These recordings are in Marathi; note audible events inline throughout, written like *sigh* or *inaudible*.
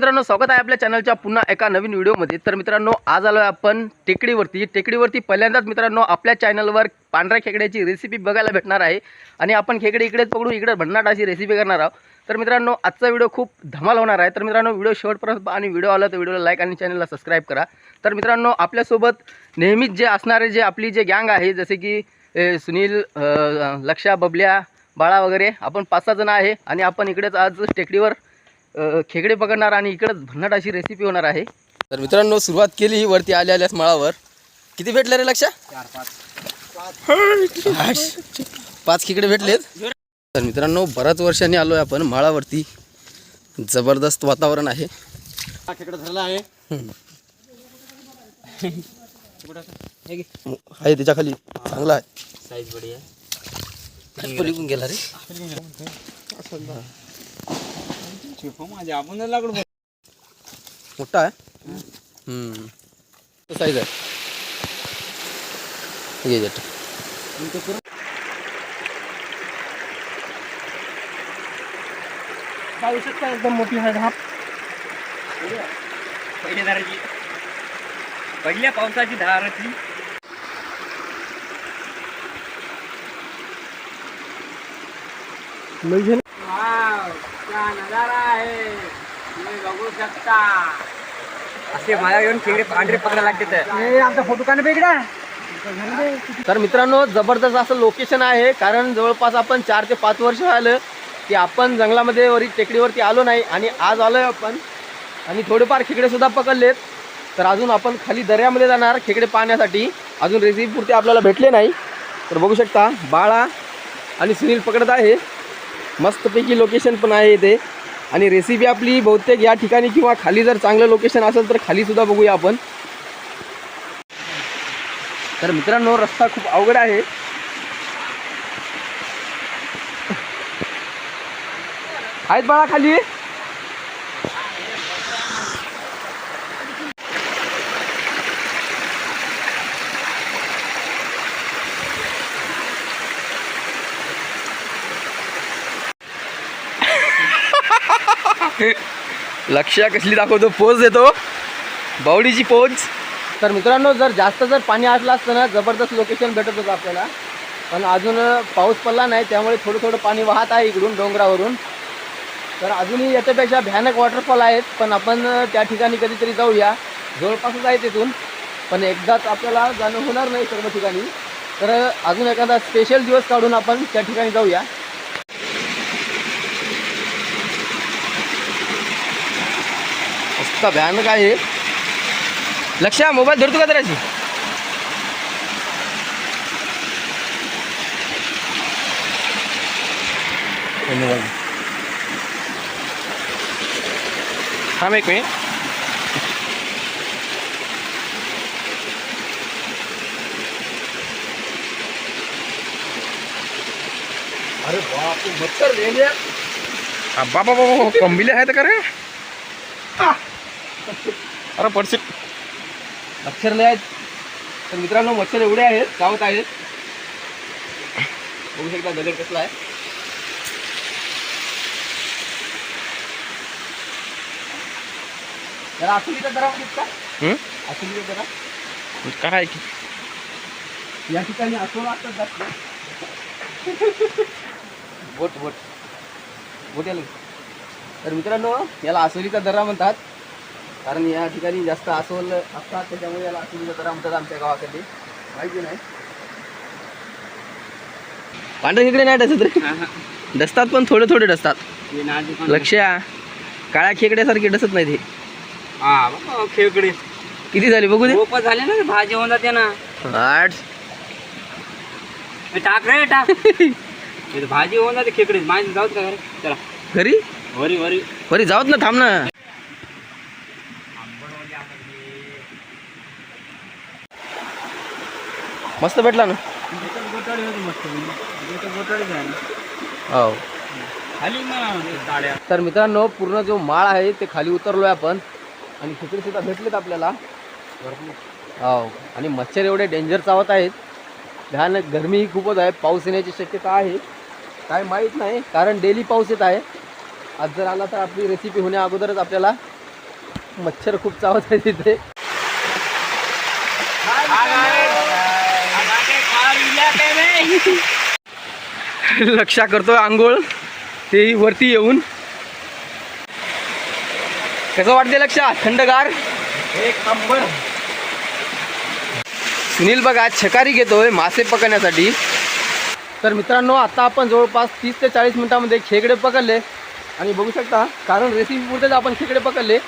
मित्रांनो स्वागत आहे आपल्या चॅनलच्या पुन्हा एका नवीन व्हिडिओमध्ये. तर मित्रांनो आज आलो आहे आपण टेकडीवरती. टेकडीवरती पहिल्यांदाच मित्रांनो आपल्या चॅनलवर पांढऱ्या खेकड्याची रेसिपी बघायला भेटणार आहे. आणि आपण खेकडे इकडेच पकडू इकडे भन्नाट अशी रेसिपी करणार आहोत. तर मित्रांनो आजचा व्हिडिओ खूप धमाल होणार आहे. तर मित्रांनो व्हिडिओ शेवटपर्यंत आणि व्हिडिओ आला तर व्हिडिओला लाईक आणि चॅनलला सबस्क्राईब करा. तर मित्रांनो आपल्यासोबत नेहमीच जे असणारे जे आपली जे गँग आहे जसे की सुनील लक्षा बबल्या बाळा वगैरे आपण पाच सहा जण आहे. आणि आपण इकडेच आज टेकडीवर खेकडे पकडणार आणि इकडंच भन्नाट अशी रेसिपी होणार आहे. तर मित्रांनो सुरुवात केली वरती आल्या आल्यास माळावर. किती भेटले रे लक्षा पाच. खेकडे भेटलेत. तर मित्रांनो बऱ्याच वर्षांनी आलो आहे आपण माळावरती. जबरदस्त वातावरण आहे. खेकडं धरला आहे. आहे त्याच्याखाली. चांगला आहे. साईज बडी आहे पलीकडून गेला रे. माझ्या आपण लागलो मोठा आहे. तो साईज आहे. ये जट पाहू शकता एकदम मोठी आहे धाप पहिल्या धाराची पहिल्या पावसाची धाराची नजारा आहे. तुम्ही बघू शकता. असे माझ्या घेऊन खेकडे पांढरे पकडायला लागते आमचा फोटो काढ वेगळा तर मित्रांनो जबरदस्त असं लोकेशन आहे कारण जवळपास आपण चार ते पाच वर्ष झालं की आपण जंगलामध्ये वरी टेकडीवरती आलो नाही आणि आज आलोय आपण. आणि थोडेफार खेकडे सुद्धा पकडलेत. तर अजून आपण खाली दर्यामध्ये जाणार खेकडे पाहण्यासाठी. अजून रेसिपी पुरते आपल्याला भेटले नाही. तर बघू शकता बाळा आणि सुनील पकडत आहे. मस्तपैकी लोकेशन पण आहे इथे. आणि रेसिपी आपली बहुतेक या ठिकाणी किंवा खाली जर चांगलं लोकेशन असेल तर खाली सुद्धा बघूया आपण. तर मित्रांनो रस्ता खूप अवघड आहे. आहेत बाळा खाली? लक्ष्या कसली दाखवतो पोज देतो. बावडीची पोज. तर मित्रांनो जर जास्त जर पाणी आटलं असतं ना जबरदस्त लोकेशन भेटत होतं आपल्याला. पण अजून पाऊस पडला नाही त्यामुळे थोडं थोडं पाणी वाहत आहे इकडून डोंगरावरून. तर अजूनही याच्यापेक्षा भयानक वॉटरफॉल आहेत पण आपण त्या ठिकाणी कधीतरी जाऊया. जवळपासच आहे तिथून. पण एकदाच आपल्याला जाणं होणार नाही सर्व ठिकाणी. तर अजून एखादा स्पेशल दिवस काढून आपण त्या ठिकाणी जाऊया. मस्त भयानक आहे लक्ष्या मोबाईल धरतो का जराशी थांब एक मिनिट। अरे बाप मच्छर लेंगे अब्बा बाबा कंबिले आहेत का रे अरे पडशील मच्छर लय आहेत. तर मित्रांनो मच्छर एवढे आहेत गावात आहेत. बघू शकता दगड कसला आहे. जरा आसुलीचा दरा का? हं? आसुलीचा दरा काय की? या ठिकाणी आसोला असतात जास्त. बोट बोट. बोट याला. तर मित्रांनो याला आसोलीचा दरा म्हणतात. कारण या ठिकाणी जास्त आसोल असतात त्याच्यामुळे याला आसोलीचा दरा म्हणतात आमच्या गावाकडे. माहिती नाही. पांढरे खेकडे नाही डसत रे. डसतात पण थोडे थोडे डसतात. लक्ष्या काळ्या खेकड्यासारखे डसत नाही ते. हा बाबा, खेकडे. किती झाले बघू दे. झाले ना भाजी होऊन जाते ना. आठ. टाक रे टाक. *laughs* भाजी होऊन जाते खेकडे माहिती जाऊत का घरी? चला. घरी? वरी वरी. वरी जाऊत ना थांब ना. मस्त भेटला ना? हो. तर मित्रांनो पूर्ण जो माळ आहे ते खाली उतरलोय आपण. आणि खेकडे सुद्धा भेटलेत आपल्याला. हो. आणि मच्छर एवढे डेंजर चावत आहेत. ध्यान गरमीही खूपच आहे. पाऊस येण्याची शक्यता आहे. काय माहीत नाही कारण डेली पाऊस येत आहे. आज जर आला तर आपली रेसिपी होण्या अगोदरच आपल्याला मच्छर खूप चावत आहे तिथे *laughs* लक्षा करतोय आंघोळ. ते वरती येऊन. कसं वाटते लक्षा? थंडगार? एक नंबर सुनील बघा छकारी घेतोय मासे पकडण्यासाठी. तर मित्रांनो आता आपण जवळपास तीस ते चाळीस मिनिटामध्ये खेकडे पकडले. आणि बघू शकता कारण रेसिपी पुरतेच आपण खेकडे पकडले.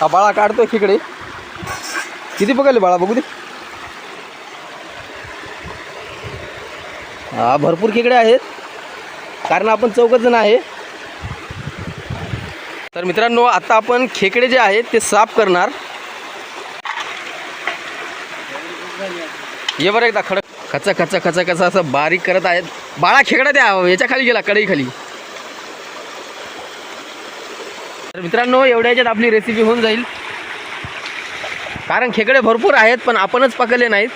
हा बाळा काढतोय खेकडे. किती पकडले बाळा? बघू दे. हा भरपूर खेकडे आहेत. कारण आपण चौघच जण आहे. तर मित्रांनो आता आपण खेकडे जे आहेत ते साफ करणार. ये बरं एकदा खडक. खचा खचा खचा खचा असं बारीक करत आहेत. बाळा खेकडा द्या. याच्या खाली गेला कढई खाली. तर मित्रांनो एवढ्या याच्यात आपली रेसिपी होऊन जाईल. कारण खेकडे भरपूर आहेत पण आपणच पकडले नाहीत.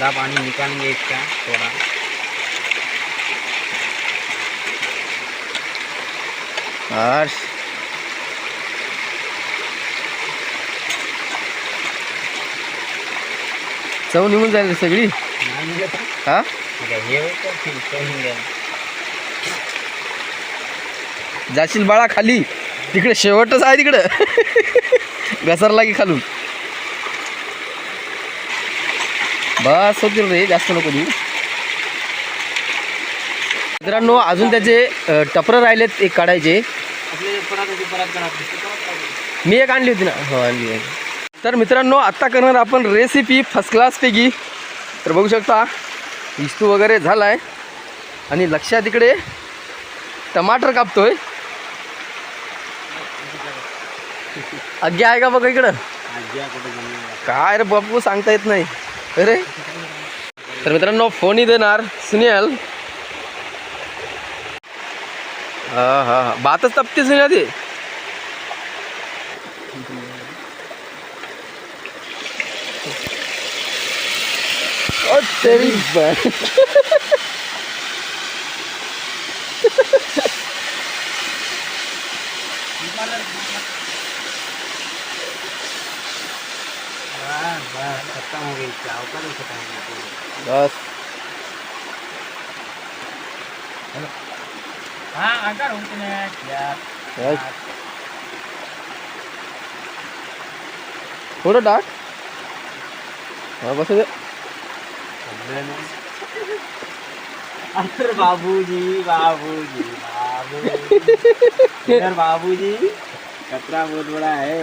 गंदा पानी निकालेंगे इसका थोड़ा. हर्ष चव निघून जाईल सगळी. हा? जाशील बाळा खाली. तिकडे शेवटच आहे तिकडं. घसरला की खालून. बस होतील रे जास्त नको देऊ. मित्रांनो अजून त्याचे टपरं राहिलेत एक काढायचे. मी एक आणली होती ना. हो आणली तर मित्रांनो आत्ता करणार आपण रेसिपी फर्स्ट क्लासपैकी तर बघू शकता इस्तू वगैरे झाला आहे आणि लक्षात इकडे टमाटर कापतोय. आज्ञा आहे का बघा इकडं? काय रे बापू सांगता येत नाही. अरे. तर मित्रांनो फोनही देणार सुनील. हा हा हा. बातच तपते सुनील ते ओ खत्म हो गई चाव का नहीं खत्म हो गई बस हाँ अगर उतने. थोडं टाक हा बस दे अरे बाबूजी बाबूजी बाबू इधर बाबूजी कचरा बहुत बड़ा है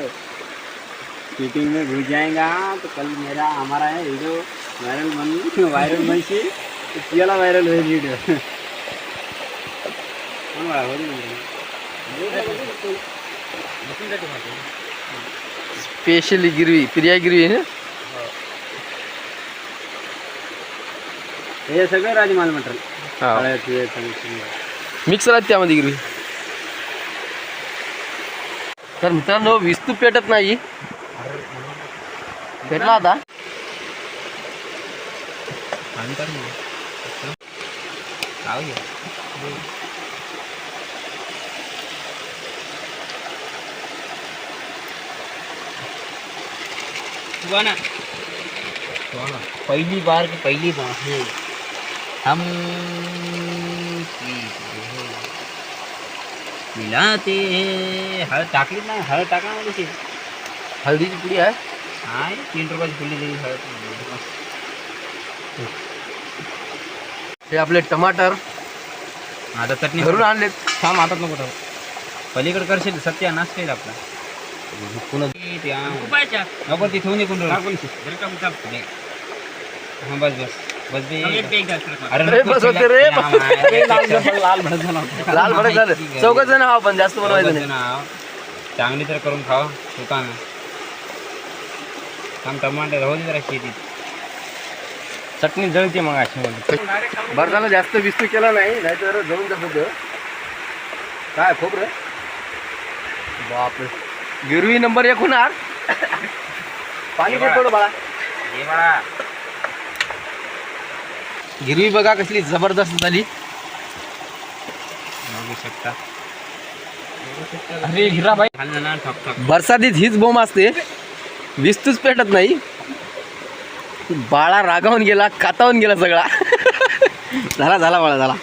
मीटिंग में घुस जाएगा तो कल मेरा हमारा है वीडियो वायरल बन *laughs* वायरल बन से तो वायरल हुए वीडियो। *laughs* बड़ा हो स्पेशली गिरवी प्रिया गिरवी ना? हे सगळं राजमाल मटेरियल हा. हे. मिक्स राहत त्यामध्ये गिरवी. तर मित्रांनो विस्तू पेटत नाही. भेटला आता सुहाना पहली बार की पहली बार है हम मिलाते हैं हळद टाकली नाही हळद टाका ना तशी हळदीची पुडी आहे? तीन रुपयाची फुली दिली हळद हे आपले टमाटर. आता चटणी घरून आणले थांब हातात नको ठेव पलीकडे करशील सत्यानाश काही आपला. पुन्हा नको ती ठेवून हा बस बस. बस बे अरे बस होते रे, बस होते *laughs* रे. लाल भडक. झाला. लाल भडक झालं. *laughs* चौघ जण हा पण जास्त बनवायचं नाही. ना चांगली तर करून खावा दुकान थांब टमाटर राहू दे जरा शेतीत. चटणी जळते मग अशी बरं झालं जास्त विस्तू केला नाही नाहीतर जळून जात होतं. काय खोबरं? बापरे. गिरवी नंबर एक होणार. पाणी दे थोडं बाळा. हे बाळा. गिरवी बघा कसली जबरदस्त झाली. बघू शकता. अरे हिरा भाई खाल्लं ना ठक ठक. बरसातीत हीच बोंब असते. विस्तूच पेटत नाही. बाळा रागावून गेला कातावून गेला सगळा. झाला झाला बाळा झाला.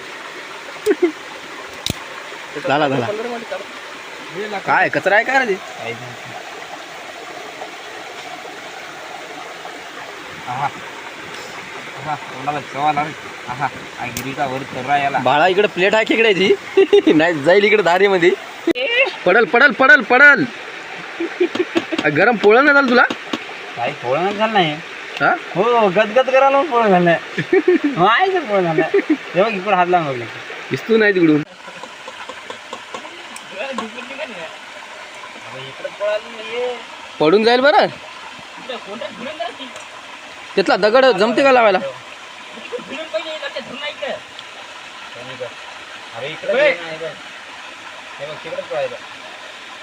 झाला झाला. काय कचरा आहे काय रे? बाळा इकडे प्लेट आहे खेकड्याची नाही जाईल इकडे धारीमध्ये पडल पडल पडल पडल. गरम पोळं नाही झालं तुला? काही पोळं झालं नाही. हा? हो गदगद करायला *laughs* पण पोळं झालं माहिती पोळं झालं हे बघ इकडे हात लावून बघले दिसतो नाही तिकडून. पडून जाईल बरं. तिथला दगड जमते का लावायला?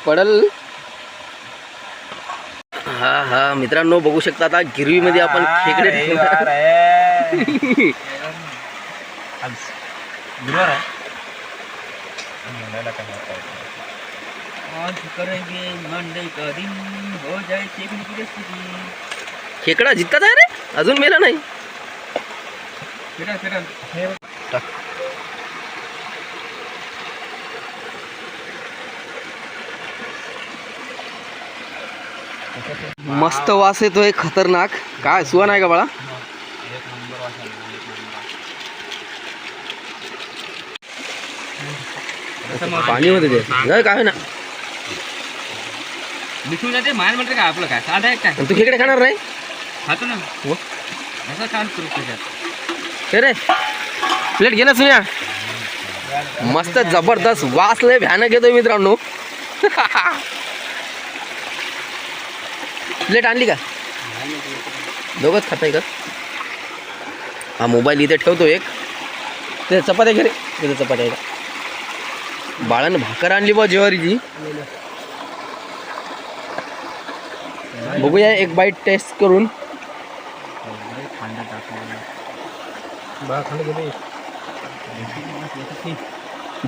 पडल? हा हा. मित्रांनो बघू शकता आता गिरवीमध्ये आपण खेकडे ठेवणार. हो जाए चेकने की रेसिपी. खेकडा जितकाच आहे रे अजून मेला नाही फिरा फिरा हे बघ. मस्त वास येतोय खतरनाक. काय सुवा नाही का बाळा? पाणी होते ते काय ना. मिठून जाते मान म्हणते का आपलं काय? साध आहे काय? आणि तू खेकडे खाणार नाही? खातो ना. हो. असं छान करू त्याच्यात रे. प्लेट घे ना सुन्या. मस्त जबरदस्त वास लय भयानक मित्रांनो. *laughs* प्लेट आणली का? दोघंच खाताय का? हा मोबाईल इथे ठेवतो एक. ते चपात्या घे रे. तिथे चपात्या आहे का बाळानं भाकर आणली बा ज्वारीची. बघूया एक बाईट टेस्ट करून.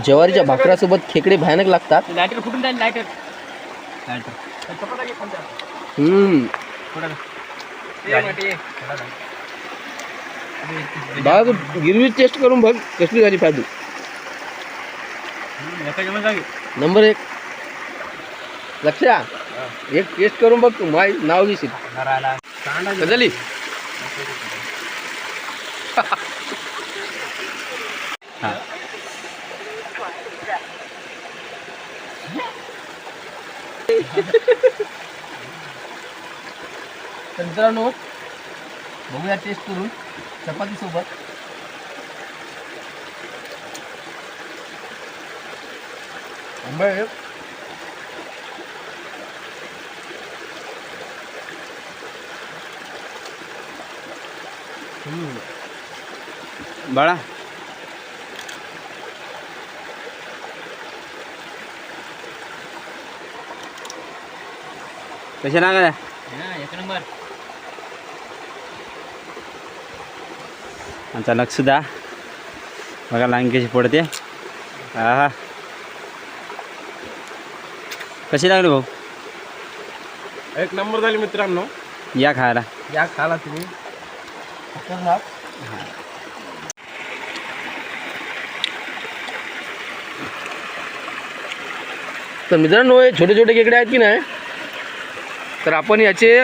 ज्वारीच्या भाकरासोबत खेकडे भयानक लागतात. लायटर फुटून जाईल लायटर लायटर हम्म तू गिरवी टेस्ट करून बघ कसली झाली फायदू नंबर एक लक्षा एक टेस्ट करून बघ तू माय नाव घेशील कजली तर मित्रांनो बघूया टेस्ट करून चपाती सोबत आंबे बाळा. कशा लागल्या एक नंबर. आमचा नक्षुदा बघा लाईन कशी पडते हा कशी लागली भाऊ एक नंबर झाली मित्रांनो या खायला या खाला तुम्ही तर मित्रांनो हे छोटे छोटे खेकडे आहेत की नाही तर आपण याचे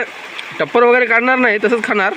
टप्पर वगैरे काढणार नाही तसंच खाणार